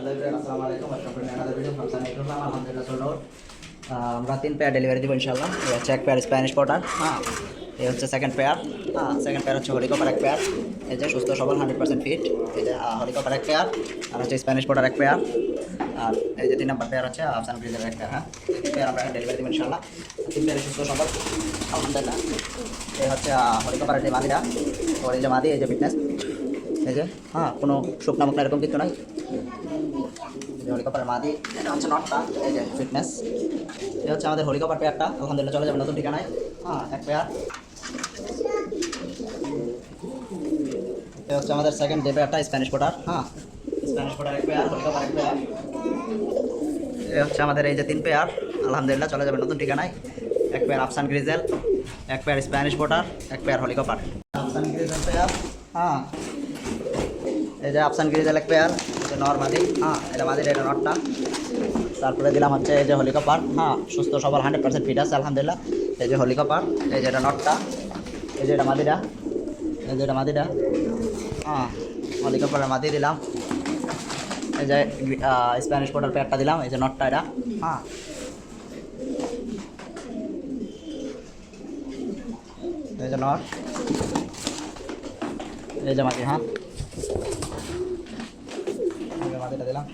Hello everyone আসসালামু আলাইকুম। Welcome to another video from Sunny Ikram আলহামদুলিল্লাহ সোল্ড আউট আমরা তিন পেয়ার ডেলিভারি দিব ইনশাআল্লাহ। এই হচ্ছে এক পেয়ার স্প্যানিশ পটার হ্যাঁ। এই হচ্ছে সেকেন্ড পেয়ার হ্যাঁ। সেকেন্ড পেয়ার হচ্ছে হরিকপার এক পেয়ার এই যে সুস্থ সবল হান্ড্রেড পার্সেন্ট ফিট এই যে হরিকপার এক পেয়ার আর হচ্ছে স্প্যানিশ পটার এক পেয়ার আর এই যে তিন নম্বর পেয়ার হচ্ছে আফসান ব্রিজের এক পেয়ার হ্যাঁ? তিন পেয়ার আমরা ডেলিভারি দিব ইনশাআল্লাহ। তিন পেয়ারে সুস্থ সবল। আলহামদুলিল্লাহ। এই হচ্ছে হরিকপারের যে মাদিরা ওর এই যে মাদি এই যে ফিটনেস এই যে হ্যাঁ কোনো শুকনা মুখনা এরকম কিছু নাই। এই হলিকপার মাদি, এটা হচ্ছে নটটা, এই যে ফিটনেস এই হচ্ছে আমাদের হলিকপার পেয়ারটা আলহামদুলিল্লাহ চলে যাবে নতুন ঠিকানায়। হ্যাঁ এক পেয়ার এই হচ্ছে আমাদের সেকেন্ড যে পেয়ারটা স্প্যানিশ পোটার হ্যাঁ। স্প্যানিশ পোটার এক পেয়ার হলিকপার এক পেয়ার এই হচ্ছে আমাদের এই যে তিন পেয়ার আলহামদুলিল্লাহ চলে যাবে নতুন ঠিকানায়। এক পেয়ার আফসান গ্রিজেল এক পেয়ার স্প্যানিশ পোটার এক পেয়ার হলিকপার আফসান গ্রিজেল পেয়ার হ্যাঁ। এই যে আফসান গ্রিজেল এক পেয়ার যে নর্মালি হ্যাঁ এটা মাদির এটা নটটা তারপরে দিলাম হচ্ছে এই যে হলিকপার হ্যাঁ সুস্থ সবার হান্ড্রেড পার্সেন্ট ফিট আছে, আলহামদুলিল্লাহ। এই যে হলিকপার এই যে এটা নটটা এই যে এটা মাদিটা, এই যে এটা মাদিটা। হ্যাঁ হলিকপারের মাদি দিলাম। এই যে স্প্যানিশ পোটার পেয়ারটা দিলাম, এই যে নটটা এটা। হ্যাঁ। এই যে নট। এই যে মাদি হ্যাঁ। Dali, dali lang.